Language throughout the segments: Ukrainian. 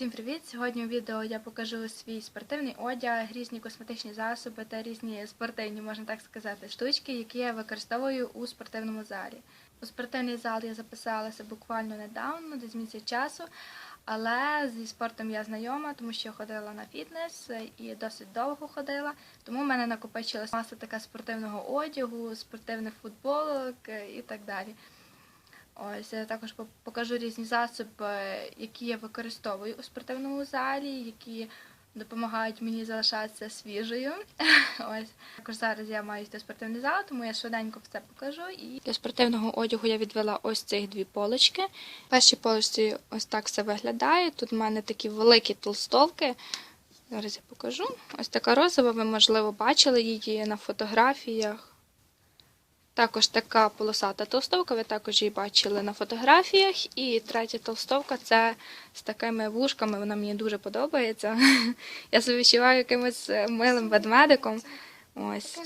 Всім привіт! Сьогодні у відео я покажу свій спортивний одяг, різні косметичні засоби та різні спортивні, можна так сказати, штучки, які я використовую у спортивному залі. У спортивний зал я записалася буквально недавно, десь місяць часу, але зі спортом я знайома, тому що ходила на фітнес і досить довго ходила. Тому в мене накопичилась маса така спортивного одягу, спортивних футболок і так далі. Ось я також покажу різні засоби, які я використовую у спортивному залі, які допомагають мені залишатися свіжою. Ось також зараз я маю йти в спортивний зал, тому я швиденько все покажу. І для спортивного одягу я відвела ось цих дві полочки. В першій полочці ось так все виглядає. Тут в мене такі великі толстовки. Зараз я покажу. Ось така розова, ви, можливо, бачили її на фотографіях. Також така полосата толстовка, ви також її бачили на фотографіях. І третя толстовка це з такими вушками, вона мені дуже подобається. Я себе відчуваю якимось е, милим ведмедиком. Ось.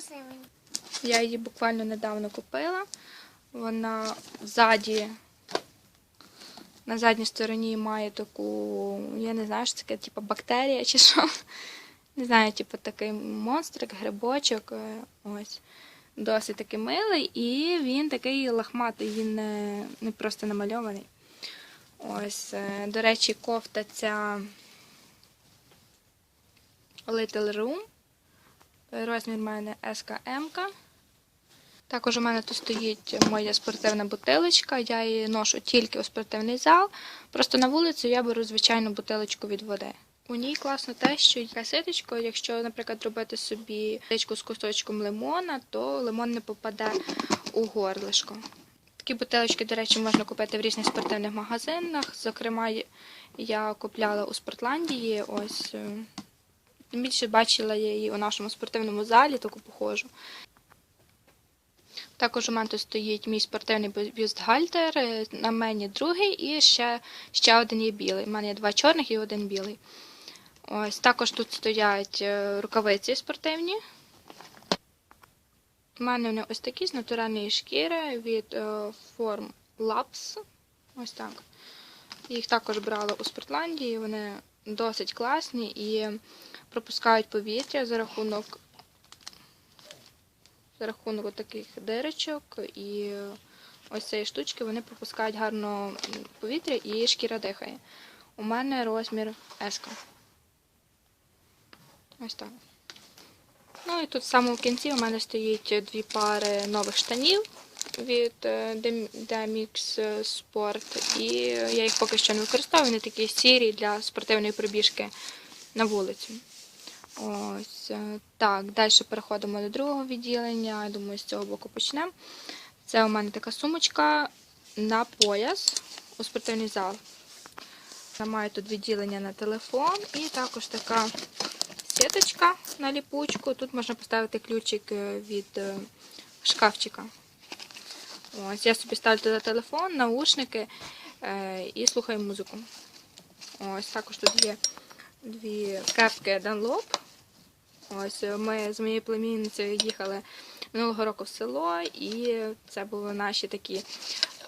Я її буквально недавно купила. Вона ззаді, на задній стороні має таку, я не знаю, що таке, типу бактерія чи що. Не знаю, типу такий монстрик, грибочок. е, Ось досить таки милий, і він такий лахматий, він не, не просто намальований. Ось, е, до речі, кофта ця Little Room. Розмір в мене СКМ. Також у мене тут стоїть моя спортивна бутилочка. Я її ношу тільки у спортивний зал. Просто на вулицю я беру звичайну бутилочку від води. У ній класно те, що є ситочко, якщо, наприклад, робити собі ситочку з кусочком лимона, то лимон не попаде у горлишко. Такі бутилочки, до речі, можна купити в різних спортивних магазинах. Зокрема, я купляла у Спортландії. Ось е, більше бачила її у нашому спортивному залі, таку похожу. Також у мене стоїть мій спортивний бюстгальтер, е, на мені другий і ще, ще один є білий. У мене є два чорних і один білий. Ось також тут стоять е, рукавиці спортивні. У мене вони ось такі з натуральної шкіри від е, Form Labs. Ось так. Їх також брала у Спортландії. Вони досить класні і пропускають повітря за рахунок за рахунок таких дирочок і ось цієї штучки вони пропускають гарно повітря і шкіра дихає. У мене розмір S. Ось так. Ну і тут в кінці у мене стоїть дві пари нових штанів від е, Demix Sport. І я їх поки що не використовую, вони такі сірі для спортивної пробіжки на вулицю. Ось е, так, далі переходимо до другого відділення. Я думаю, з цього боку почнемо. Це у мене така сумочка на пояс у спортивний зал. Я маю тут відділення на телефон і також така сіточка на ліпучку. Тут можна поставити ключик е, від е, шкафчика. Ось, я собі ставлю туди телефон, наушники е, і слухаю музику. Ось також тут є дві кепки Dunlop. Ось ми з моєю племінницею їхали минулого року в село, і це були наші такі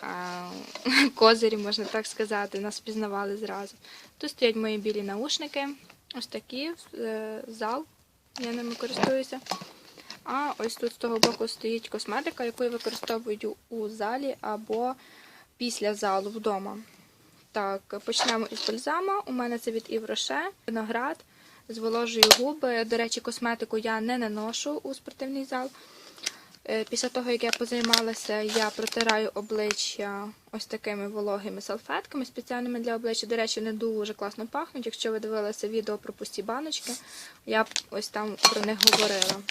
козирі, можна так сказати. Нас пізнавали зразу. Тут стоять мої білі наушники, ось такі е, зал. Я ними користуюся. А ось тут з того боку стоїть косметика, яку я використовую у залі або після залу вдома. Так, почнемо із бальзама. У мене це від Івроше, виноград, зволожую губи. До речі, косметику я не наношу у спортивний зал. Е, Після того, як я позаймалася, я протираю обличчя ось такими вологими салфетками, спеціальними для обличчя. До речі, вони дуже класно пахнуть. Якщо ви дивилися відео про пусті баночки, я ось там про них говорила.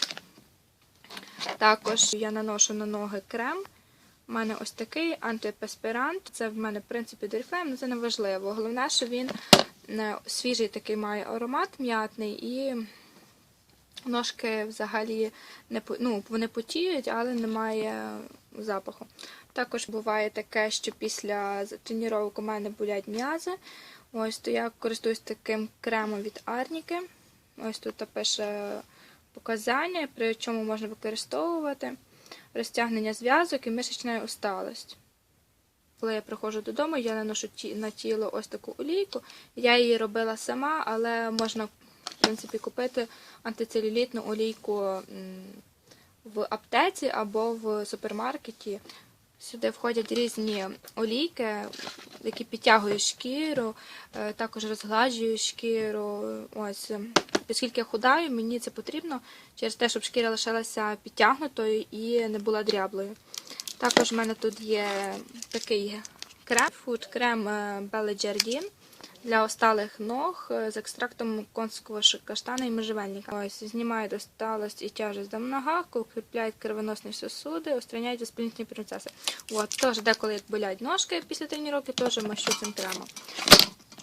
Також я наношу на ноги крем. У мене ось такий антипеспирант. Це в мене, в принципі, дельфем, але це не важливо. Головне, що він е, свіжий такий має аромат м'ятний і ножки взагалі не ну, вони потіють, але немає запаху. Також буває таке, що після тренувань у мене болять м'язи. Ось то я користуюсь таким кремом від Арніки. Ось тут пише показання, при чому можна використовувати розтягнення зв'язок і мишечна усталость. Коли я приходжу додому, я наношу на тіло ось таку олійку. Я її робила сама, але можна, в принципі, купити антицелюлітну олійку в аптеці або в супермаркеті. Сюди входять різні олійки, які підтягують шкіру, е, також розгладжують шкіру. Ось, оскільки я худаю, мені це потрібно через те, щоб шкіра лишалася підтягнутою і не була дряблою. Також в мене тут є такий крем, фуд крем е, Bella Jardin для осталих ног е, з екстрактом конського каштана і можжевельника. Ось знімає досталость і тяжесть в ногах, укріпляє кровоносні сосуди, устраняє воспалительні процеси. От, теж деколи як болять ножки після тренування, теж мащу цим кремом.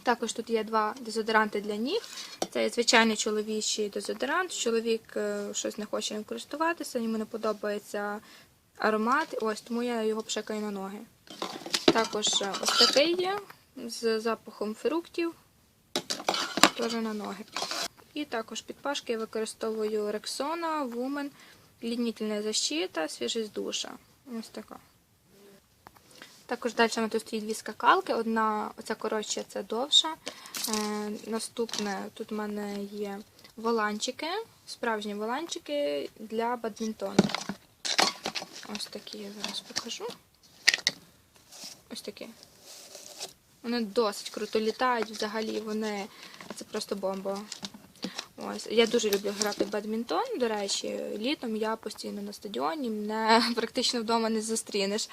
Також тут є два дезодоранти для ніг. Це звичайний чоловічий дезодорант. Чоловік е, щось не хоче ним користуватися, йому не подобається аромат. Ось тому я його пшикаю на ноги. Також е, ось такий є з запахом фруктів, теж на ноги. І також під пашки я використовую Rexona, Woman, лінітельна защита, свіжість душа. Ось така. Також далі тут стоїть дві скакалки. Одна, оця коротша, це довша. Е, наступне тут в мене є воланчики, справжні воланчики для бадмінтону. Ось такі я зараз покажу. Ось такі. Вони досить круто літають взагалі, вони це просто бомба. Ось. Я дуже люблю грати в бадмінтон. До речі, літом я постійно на стадіоні, мене практично вдома не зустрінеш.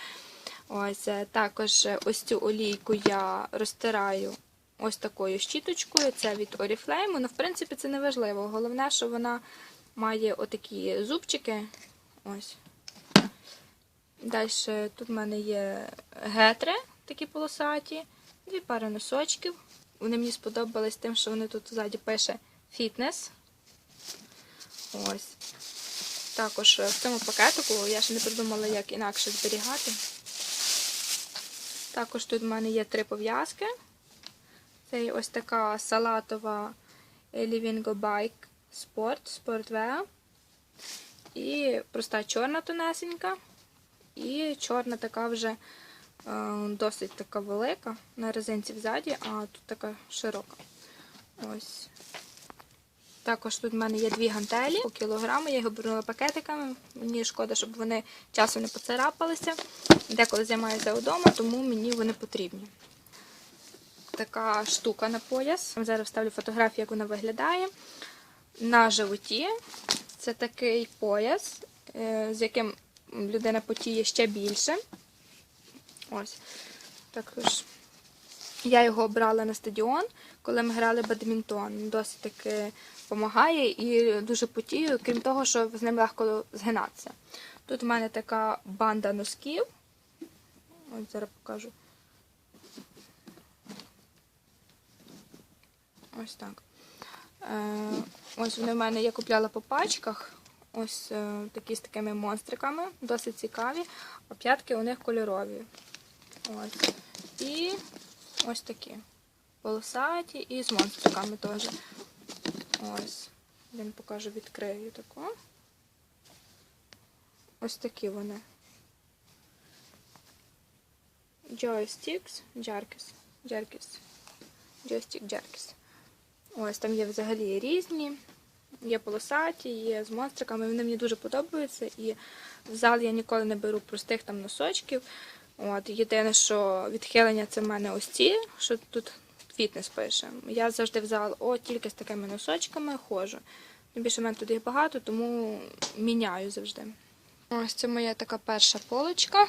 Ось е, також е, ось цю олійку я розтираю ось такою щіточкою. Це від Oriflame. Ну, в принципі, це не важливо. Головне, що вона має отакі зубчики. Ось. Далі тут в мене є гетри, такі полосаті, дві пари носочків. Вони мені сподобались тим, що вони тут ззаді пише фітнес. Ось. Також в цьому пакетику я ще не придумала, як інакше зберігати. Також тут в мене є три пов'язки. Це ось така салатова Livingo Bike Sport, Sportwear. І проста чорна тонесенька. І чорна така вже досить така велика на резинці взаді, а тут така широка. Ось. Також тут в мене є дві гантелі по кілограму. Я їх обернула пакетиками. Мені шкода, щоб вони часом не поцарапалися. Деколи займаюся вдома, тому мені вони потрібні. Така штука на пояс. Зараз вставлю фотографію, як вона виглядає. На животі це такий пояс, е, з яким людина потіє ще більше. Ось. Також я його обрала на стадіон, коли ми грали бадмінтон. Досить таки допомагає і дуже потію, крім того, що з ним легко згинатися. Тут в мене така банда носків. Ось зараз покажу. Ось так. Е, ось вони в мене я купляла по пачках. Ось е, такі з такими монстриками, досить цікаві, а п'ятки у них кольорові. Ось. І ось такі. Полосаті і з монстриками теж. Ось. Вам покажу, відкрию таку. Ось такі вони. Joysticks Jerkis. Jerkis. Joystick Jerkis. Ось там є взагалі різні. Є полосаті, є з монстриками. Вони мені дуже подобаються. І в зал я ніколи не беру простих там носочків. От, єдине, що відхилення це в мене ось ці, що тут фітнес пише. Я завжди в зал о, тільки з такими носочками ходжу. Більше в мене тут їх багато, тому міняю завжди. Ось це моя така перша полочка.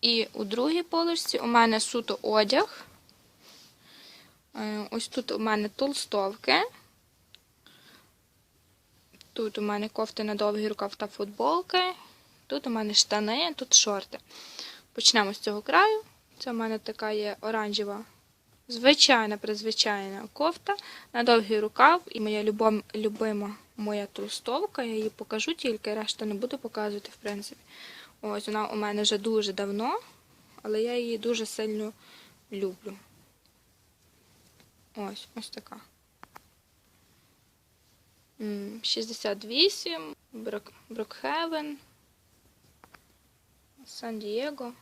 І у другій полочці у мене суто одяг. Е, Ось тут у мене толстовки. Тут у мене кофти на довгий рукав та футболки. Тут у мене штани, тут шорти. Почнемо з цього краю. Це у мене така є оранжева, звичайна, призвичайна кофта на довгий рукав. І моя любом, любима моя толстовка. Я її покажу тільки, решта не буду показувати, в принципі. Ось вона у мене вже дуже давно, але я її дуже сильно люблю. Ось, ось така. 68, Брок, Брокхевен, Сан-Дієго.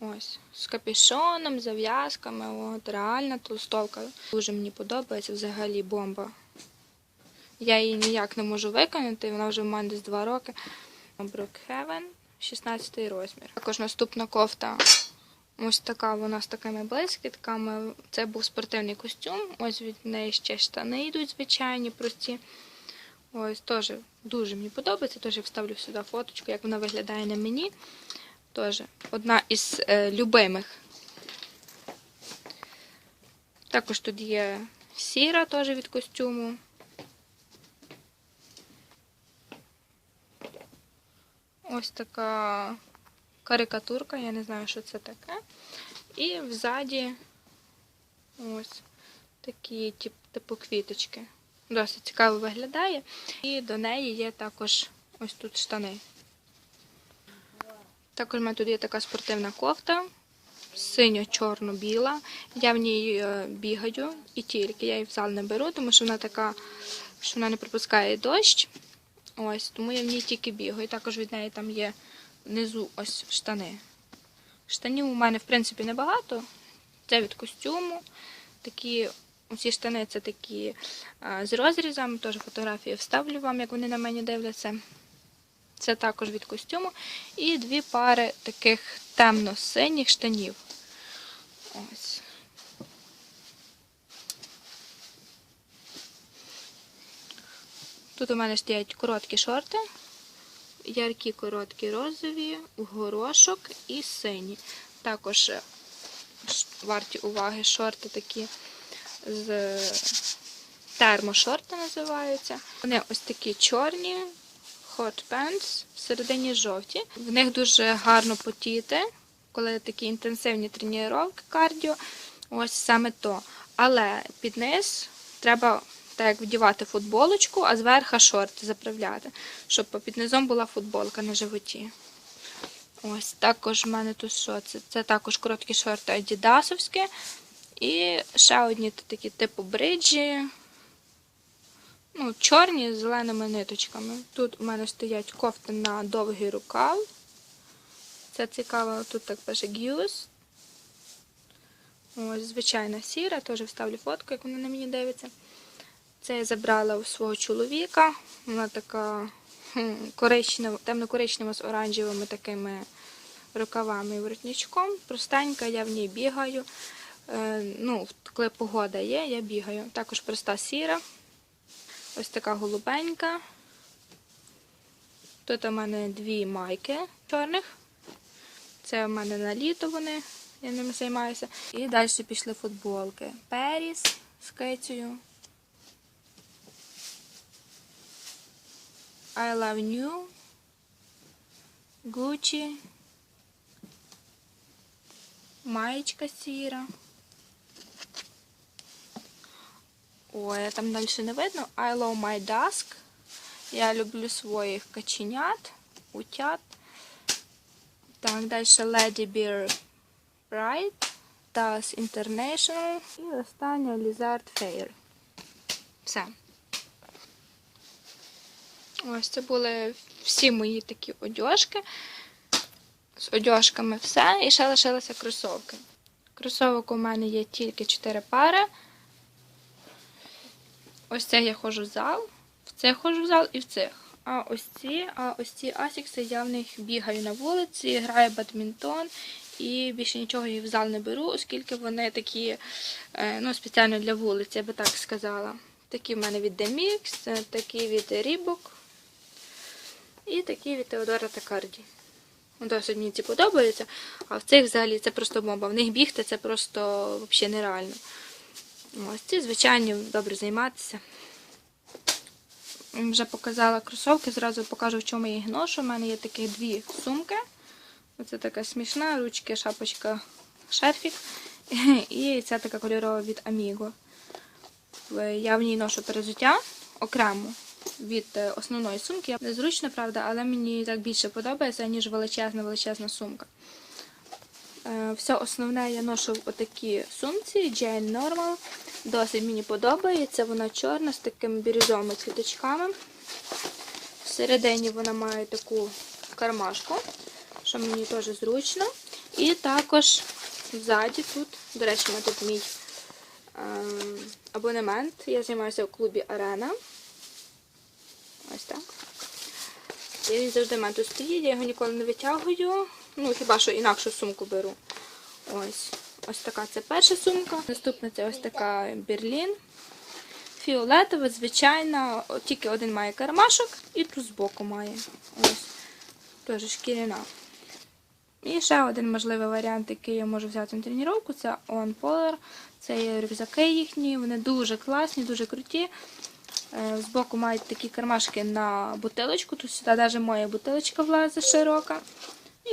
Ось, з капюшоном, зав'язками, от, реальна толстовка. Дуже мені подобається взагалі бомба. Я її ніяк не можу виконати, вона вже в мене десь 2 роки. Brookhaven, 16 розмір. Також наступна кофта. Ось така вона з такими блискітками. Це був спортивний костюм. Ось від неї ще штани йдуть звичайні, прості. Ось теж дуже мені подобається. Теж я вставлю сюди фоточку, як вона виглядає на мені. Теж одна із е, любимих. Також тут є сіра теж від костюму. Ось така карикатурка, я не знаю, що це таке. І взаді ось такі тип, типу квіточки. Досить цікаво виглядає. І до неї є також ось тут штани. Також у мене тут є така спортивна кофта, синьо-чорно-біла. Я в ній е, бігаю і тільки. Я її в зал не беру, тому що вона така, що вона не пропускає дощ. Ось, тому я в ній тільки бігаю. Також від неї там є внизу ось штани. Штанів у мене, в принципі, небагато. Це від костюму. Такі, ці штани це такі з розрізами, теж фотографії вставлю вам, як вони на мені дивляться. Це також від костюму. І дві пари таких темно-синіх штанів. Ось. Тут у мене стоять короткі шорти, яркі короткі розові, горошок і сині. Також е, варті уваги шорти такі з термошорти називаються. Вони ось такі чорні, hot pants, всередині жовті. В них дуже гарно потіти, коли такі інтенсивні тренування кардіо. Ось саме то. Але під низ треба так як вдівати футболочку, а зверху шорти заправляти, щоб під низом була футболка на животі. Ось також в мене тут що? Це, це також короткі шорти адідасовські. І ще одні такі типу бриджі. Ну, чорні з зеленими ниточками. Тут у мене стоять кофти на довгий рукав. Це цікаво, тут так пише Гюс. Ось, звичайна сіра, теж вставлю фотку, як вона на мені дивиться. Це я забрала у свого чоловіка. Вона така коричнева, темно-коричнева з оранжевими такими рукавами і воротничком. Простенька, я в ній бігаю. Е, ну, коли погода є, я бігаю. Також проста сіра. Ось така голубенька. Тут у мене дві майки чорних. Це у мене на літо вони, я ними займаюся. І далі пішли футболки. Періс з кицею. I love you. Gucci. Маєчка сіра. Ой, там далі не видно. I love my dusk. Я люблю своїх каченят, утят. Так, далі Lady Bear Pride, TAS International і остання Lizard Fair. Все. Ось це були всі мої такі одяжки. З одяжками все. І ще лишилися кросовки. Кросовок у мене є тільки 4 пари. Ось це я ходжу в зал, в це ходжу в зал і в цих. А ось ці, а ось ці асікси я в них бігаю на вулиці, граю бадмінтон і більше нічого їх в зал не беру, оскільки вони такі е, ну, спеціально для вулиці, я би так сказала. Такі в мене від Demix, е, такі від Reebok і такі від Теодора Такарді. Досить мені ці подобаються, а в цих взагалі це просто бомба. В них бігти це просто взагалі нереально. Ось ці, звичайні, добре займатися. Вже показала кросовки, зразу покажу, в чому я їх ношу. У мене є такі дві сумки. Оце така смішна, ручки, шапочка, шерфік. І ця така кольорова від Amigo. Я в ній ношу перезуття окремо від е, основної сумки. Незручно, правда, але мені так більше подобається, ніж величезна величезна сумка. Е, Все основне я ношу в отакій сумці Jane Normal. Досить мені подобається. Вона чорна з такими бірюзовими квіточками. Всередині вона має таку кармашку, що мені теж зручно. І також ззаді тут, до речі, тут мій ем, абонемент. Я займаюся в клубі Арена. Ось так. І він завжди в мене тут стоїть, я його ніколи не витягую. Ну, хіба що інакшу сумку беру. Ось. Ось така це перша сумка. Наступна це ось така Берлін. Фіолетова, звичайна, тільки один має кармашок і тут збоку має. Ось. Теж шкіряна. І ще один можливий варіант, який я можу взяти на тренування, це On Polar. Це є рюкзаки їхні, вони дуже класні, дуже круті. Е, Збоку мають такі кармашки на бутилочку. Тут сюди навіть моя бутилочка влазить широка.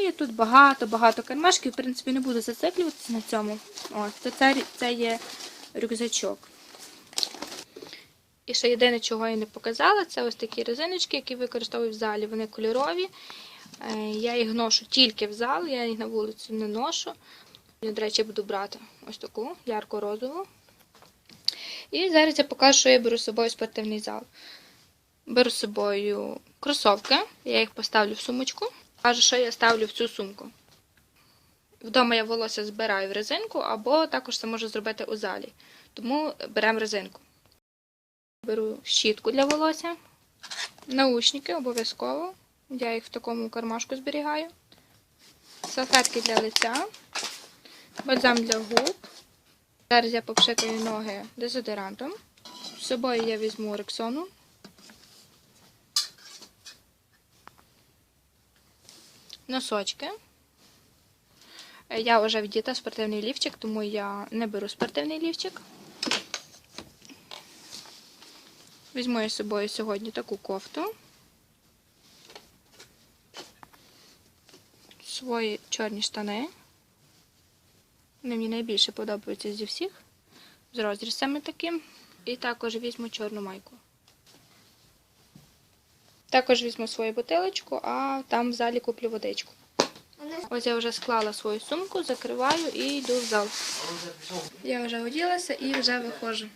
І тут багато-багато кармашків. В принципі, не буду зациклюватися на цьому. Ось, то це, це є рюкзачок. І ще єдине, чого я не показала, це ось такі резиночки, які використовую в залі. Вони кольорові. Е, Я їх ношу тільки в зал, я їх на вулицю не ношу. Я, до речі, буду брати ось таку ярко-розову. І зараз я покажу, що я беру з собою спортивний зал. Беру з собою кросовки, я їх поставлю в сумочку. Кажу, що я ставлю в цю сумку. Вдома я волосся збираю в резинку, або також це можу зробити у залі. Тому беремо резинку. Беру щітку для волосся, наушники обов'язково. Я їх в такому кармашку зберігаю. Салфетки для лиця, бальзам для губ. Зараз я попшикаю ноги дезодорантом. З собою я візьму рексону. Носочки. Я вже вдіта спортивний лівчик, тому я не беру спортивний лівчик. Візьму я з собою сьогодні таку кофту. Свої чорні штани. Вони мені найбільше подобаються зі всіх. З розрізами таким. І також візьму чорну майку. Також візьму свою бутилочку, а там в залі куплю водичку. Ось я вже склала свою сумку, закриваю і йду в зал. Я вже оділася і вже виходжу.